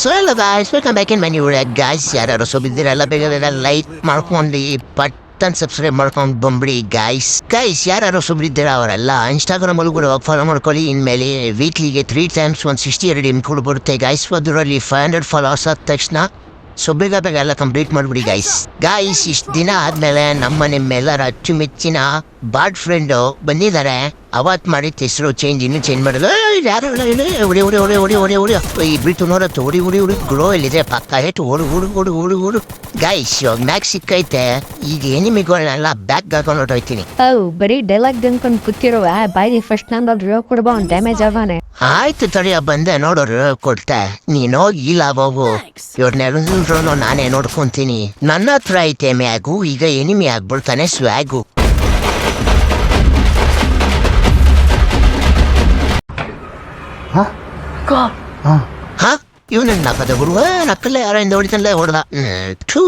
So ಎಲ್ಲ guys welcome back in ಮನಿ ಒಳ್ಳೆ ಗಾಯ್ಸ್ ಯಾರು ಸುಬಿದ್ದೀರಲ್ಲ ಬೇಗ ಲೈಕ್ ಮಾಡ್ಕೊಂಡು ಪಟ್ಟನ್ ಸಬ್ಸ್ಕ್ರೈಬ್ ಮಾಡ್ಕೊಂಡು ಬಂದ್ಬಿಡಿ ಗಾಯ್ಸ್ ಗೈಸ್ ಯಾರು ಸುಬ್ರಿದ್ದೀರ ಅವರೆಲ್ಲ ಇನ್ಸ್ಟಾಗ್ರಾಮ್ ಅಲ್ಲಿ ಕೂಡ ಫಾಲೋ ಮಾಡ್ಕೊಳ್ಳಿ ಇನ್ಮೇಲೆ ವೀಕ್ಲಿಗೆ ತ್ರೀ ಟೈಮ್ಸ್ ಒನ್ ಸಿಕ್ಸ್ಟಿ ಎರಡು ಕೂಡ ಬರುತ್ತೆ ಗಾಯ್ಸ್ ಅದರಲ್ಲಿ ಫೈವ್ ಹಂಡ್ರೆಡ್ ಫಾಲೋವರ್ಸ್ ಆದ ತಕ್ಷಣ ಸೊ ಬೇಗ ಬೇಗ ಎಲ್ಲ ಕಂಪ್ಲೀಟ್ ಮಾಡ್ಬಿಡಿ ಗೈಸ್ ಗಾಯ್ಸ್ ಇಷ್ಟು ದಿನ ಆದ್ಮೇಲೆ ನಮ್ಮ ನಿಮ್ಮೆಲ್ಲರ ಅಚ್ಚುಮೆಚ್ಚಿನ ಬಾಡ್ ಫ್ರೆಂಡು ಬಂದಿದ್ದಾರೆ. ಅವತ್ ಮಾಡಿ ಹೆಸರು ಚೇಂಜ್ ಇನ್ನೂ ಚೇಂಜ್ ಮಾಡೋದು ಯಾರು ಹೊಡಿ ಹೊಡಿ ಹೊಡಿ ಹೊಡಿ ಹೊಡಿ ಹೊಡಿ. ಈ ಬಿಟ್ಟು ನೋಡತ್ತು ಹೊಡಿ ಓಡಿ ಓಡಿ ಗ್ರೋ ಇಲ್ಲಿದೆ ಪಕ್ಕ ಹೇಟು ಓಡು ಓಡು ಓಡು ಓಡು ಓಡು. ಗೈಸ್ ಇವಾಗ ಮ್ಯಾಕ್ ಸಿಕ್ಕೈತೆ. ಈಗ ಎನಿಮಿಗಳನ್ನೆಲ್ಲ ಬ್ಯಾಕ್ ಹಾಕೊಂಡು ಹೊರಟೋಯ್ತೀನಿ. ಹೌ ಬರೀ ಡೈಲಾಗ್ ದಂಕೊಂಡು ಕೂತಿರುವ ಬಾಯಿ ಫಸ್ಟ್ ನಾನು ಡ್ರೋ ಕೊಡ್ಬಾ ಡ್ಯಾಮೇಜ್ ಆಗಾನೆ ಆಯ್ತು ತಡಿಯ ಬಂದೆ ನೋಡೋರು ಕೊಡ್ತೆ. ನೀನ್ ಹೋಗಿ ಇಲ್ಲ ಹೋಗು ಇವ್ರನ್ನೆಲ್ಲರೂ ನಾನೇ ನೋಡ್ಕೊಂತೀನಿ. ನನ್ನ ಹತ್ರ ಐತೆ ಮ್ಯಾಗು ಈಗ ಎನಿಮಿ ಆಗ್ಬಿಡ್ತಾನೆ ಸ್ವ್ಯಾಗು ಹಾ? ಇವನ ನಕ್ಕದ ಗುರು. ನಕ್ಕಲ್ಲೇ ಯಾರಿಂದ ಹೊಡಿತಲ್ಲೇ ಹೊಡೆದ. ಥೂ.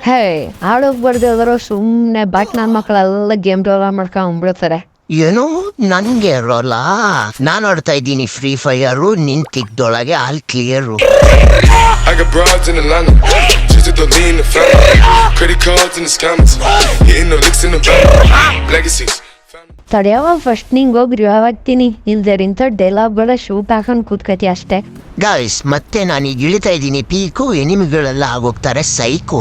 ಹೇ ಆಡೋಗ್ ಎಲ್ಲರೂ ಸುಮ್ಮನೆ ಬಟ್ ನನ್ನ ಮಕ್ಕಳೆಲ್ಲ ಗೇಮ್ ಡೆವಲಪ್ ಮಾಡ್ಕೊಂಡ್ಬಿಡ್ತಾರೆ ಏನೋ ನನ್ಗೆ ಇರೋಲ್ಲ ನಾನು ಆಡ್ತಾ ಇದ್ದೀನಿ ಫ್ರೀ ಫೈರು ನಿನ್ ತಿಕ್ದೊಳಗೆ all clear I got broads in Atlanta. Just to lean the family. Credit cards and the scammers. Hitting the licks in the van. Legacies. ತಡೆಯವ ಫಸ್ಟ್ ನಿಂಗೆ ಹೋಗಿ ರಿವ್ ಆಗ್ತೀನಿ ಇಲ್ದರಿಂತ ಡೈಲಾಗ್ಗಳ ಶೂಪ್ ಹಾಕೊಂಡು ಕೂತ್ಕತಿ ಅಷ್ಟೇ ಗಾಯ್ಸ್ ಮತ್ತೆ ನಾನು ಈಗ ಇಳಿತಾ ಇದ್ದೀನಿ ಪೀಕು ಎನಿಮಿಗಳೆಲ್ಲ ಆಗೋಗ್ತಾರೆ ಸೈಕು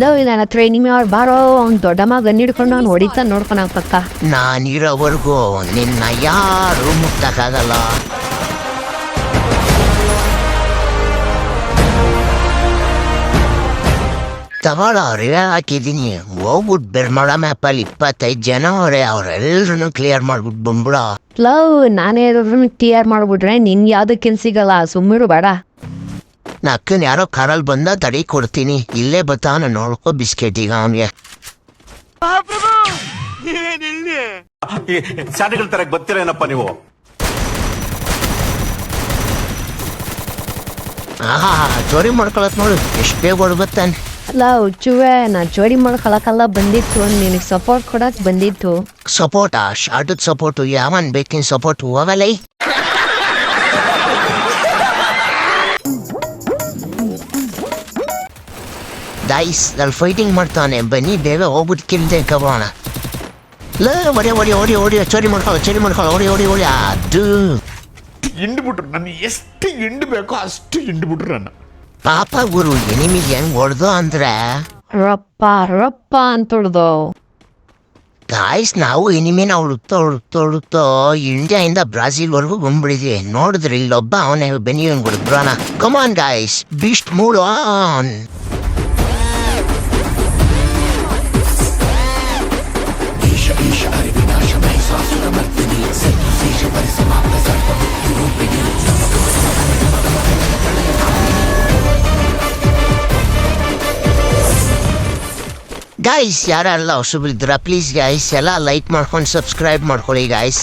ಲವ್ ನನ್ನ ಹತ್ರ ನಿಮ್ಮೆ ಅವ್ರು ಬಾರೋ ಅವ್ನು ದೊಡ್ಡ ಗನ್ ಹಿಡ್ಕೊಂಡು ಅವ್ನು ಹೊಡಿತಾ ನೋಡ್ಕೊಳ ಪಕ್ಕ ನಾನಿರೋವರೆಗೂ ನಿನ್ನ ಯಾರು ಮುಟ್ಟಕ್ಕಾಗಲ್ಲ. ತಗೊಳ ಅವ್ರಿಗೆ ಹಾಕಿದ್ದೀನಿ. ಹೋಗ್ಬಿಟ್ಟು ಬೆರ್ಮಳ ಮ್ಯಾಪಲ್ಲಿ ಇಪ್ಪತ್ತೈದು ಜನ ಅವ್ರೆ ಅವರೆಲ್ಲರನ್ನು ಕ್ಲಿಯರ್ ಮಾಡ್ಬಿಟ್ಟು ಬಂದ್ಬಿಡ. ಲವ್ ನಾನೇ ಕ್ಲಿಯರ್ ಮಾಡ್ಬಿಟ್ರೆ ನಿನ್ ಯಾವ್ದಕ್ಕಿನ್ ಸಿಗಲ್ಲ ಸುಮ್ಮಿರು ಬೇಡ. ನಕ್ಕನ್ ಯಾರೋ ಕರಲ್ ಬಂದ ತಡಿ ಕೊಡ್ತೀನಿ. ಇಲ್ಲೇ ಬತ್ತಾನ ನೋಡ್ಕೋ ಬಿಸ್ಕೆಟ್ ಈಗ ಅವನಿಗೆ ಶಾಲೆಗಳ ತರ ಗೊತ್ತಿರೇನಪ್ಪ ನೀವು? ಆಹಾ ಚೋರಿ ಮಾಡ್ಕೊಳತ್ ನೋಡು. ಎಷ್ಟು ಬೇಗ ಹೊಡ್ಬತ್ತಾನೆ. ಅಲ್ಲ ಹುಚ್ಚುವೆ ನಾ ಚೋರಿ ಮಾಡ್ಕೊಳಕಲ್ಲ ಬಂದಿತ್ತು. ನಿನಗೆ ಸಪೋರ್ಟ್ ಕೊಡಕ್ ಬಂದಿತ್ತು. ಸಪೋರ್ಟಾ ಶಾರ್ಟದ ಸಪೋರ್ಟು ಯಾವನ್ ಬೇಕಿನ ಸಪೋರ್ಟ್ ಹೋಗಲೈ ಡೈಸ್ ಅಲ್ಲಿ ಫೈಟಿಂಗ್ ಮಾಡ್ತಾನೆ ಬನ್ನಿ ಬೇಗ ಹೋಗ್ಬಿಟ್ಟು ಕಿಲ್ದೆ ಕಬೋಣ ಲೇ ಒಡಿ ಒಡಿ ಓಡಿ ಓಡಿ ಚೋರಿ ಮಾಡ್ಕೊಳ್ಳೋ ಚೋರಿ ಮಾಡ್ಕೊಳ್ಳೋ ಓಡಿ ಓಡಿ ಓಡಿ ಅದು ಹಿಂಡ್ಬಿಟ್ರು ನನ್ನ ಎಷ್ಟು ಹಿಂಡ್ ಬೇಕೋ ಅಷ್ಟು ಹಿಂಡ್ಬಿಟ್ರು ನನ್ನ ಪಾಪ ಗುರು ಎನಿಮಿಗೆ ಹೆಂಗ್ ಹೊಡ್ದು ಅಂದ್ರೆ ರಪ್ಪ ರಪ್ಪ ಅಂತ ಹೊಡ್ದು ಗಾಯ್ಸ್ ನಾವು ಎನಿಮಿನ ಹುಡುಕ್ತೋ ಹುಡುಕ್ತೋ ಹುಡುಕ್ತೋ ಇಂಡಿಯಾಯಿಂದ ಬ್ರಾಜಿಲ್ವರೆಗೂ ಬಂದ್ಬಿಡಿದ್ವಿ ನೋಡಿದ್ರೆ ಇಲ್ಲೊಬ್ಬ ಅವನೇ ಬೆನಿ ಹುಡುಗ್ರಾನ come on guys beast mood on guys ಹೊಸಬ್ರು ಇದ್ರ ಪ್ಲೀಸ್ ಗಾಯ್ಸ್ ಎಲ್ಲ ಲೈಕ್ ಮಾಡ್ಕೊಂಡು ಸಬ್ಸ್ಕ್ರೈಬ್ ಮಾಡ್ಕೊಳ್ಳಿ ಗಾಯ್ಸ್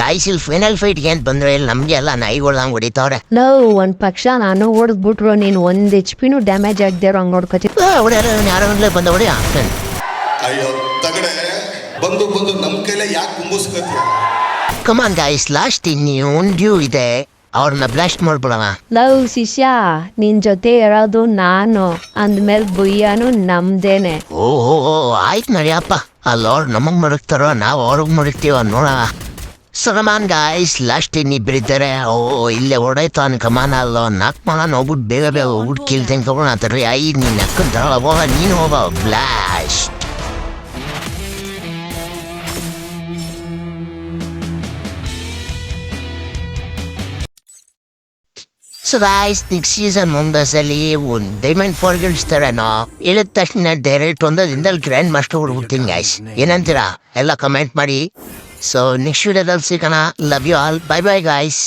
ಗಾಯ್ಸ್ ಇಲ್ಲಿ ಫೈನಲ್ ಫೈಟ್ಗೆ ಅಂತ ಬಂದ್ರೆ ಇಲ್ಲಿ ನಮಗೆ ಎಲ್ಲ ನಾಯಿಗಳ್ದಂಗೆ ಹೊಡಿತಾವ್ರೆ. ನೋ ಒಂದ್ ಪಕ್ಷ ನಾನು ಹೊಡೆದ್ಬಿಟ್ರು ನೀನು ಒಂದ್ ಎಚ್ ಪಿನೂ ಡ್ಯಾಮೇಜ್ ಆಗದೆ ಹಂಗ್ ನೋಡ್ಕೊತಿ. ಯಾರೋ ಯಾರೇ ಬಂದ ಹೊಡಿ ಅಯ್ಯೋ ತಗಡೆ. ಬಂದು ಬಂದು ನಮ್ಮ ಕೈಲೇ ಯಾಕೆ ಕುಂಬಿಸ್ಕತ್ತೀಯ ಕಮಾನ್ ಗಾಯ್ಸ್ ಲಾಸ್ಟ್ ಇನ್ನೂ ಡ್ಯೂ ಇದೆ. ಅವ್ರನ್ನ ಬ್ಲಾಸ್ಟ್ ಮಾಡ್ಬಿಡೋಣ ಲವ್ ಶಿಷ್ಯ ನಿನ್ ಜೊತೆ ಇರೋದು ನಾನು ಅಂದ್ಮೇಲೆ ಬುಯ್ಯನು ನಮ್ದೇನೆ. ಓಹೋ ಓ, ಓ ಆಯ್ತು ನಡಿಯಪ್ಪ ಅಲ್ಲಿ ಅವ್ರು ನಮಗೆ ಮಡಗ್ತಾರೋ ನಾವು ಅವ್ರಿಗೆ ಮಡಗ್ತೀವ ನೋಡೋಣ ಸರಮಾನ್ ಗಾಯ್ಸ್ ಲಾಸ್ಟ್ ಇನ್ನಿಬ್ಬರಿದ್ದಾರೆ ಓ ಇಲ್ಲೇ ಹೊಡೈತಾನ ಕಮಾನ ಅಲ್ಲ ನಾಲ್ಕು ಮಾಡೋಣ ಹೋಗ್ಬಿಟ್ಟು ಬೇಗ ಬೇಗ ಹೋಗ್ಬಿಟ್ಟು ಕಿಲ್ ತೆಗೆದುಕೊಳ್ಳೋಣ ಅಂತಾರೆ ಐ ನೀನು ತಗೊಳ್ಳ ಹೋಗ ನೀನು ಹೋಗ blast so guys next season ಮುಂದಸಲಿ ಒಂದು ಡೈಮಂಡ್ ಫಾರ್ ಗಿಲ್ಸ್ ತರನೋ ಇಳಿದ ತಕ್ಷಣ ಡೈರೆಕ್ಟ್ ಒಂದದಿಂದ ಗ್ರ್ಯಾಂಡ್ ಮಾಸ್ಟರ್ ಹುಡುಗುತ್ತೀನಿ ಗಾಯ್ಸ್ ಏನಂತೀರಾ ಎಲ್ಲ ಕಮೆಂಟ್ ಮಾಡಿ ಸೊ ನೆಕ್ಸ್ಟ್ ವಿಡಿಯೋದಲ್ಲಿ ಸಿಗೋಣ love you all bye bye guys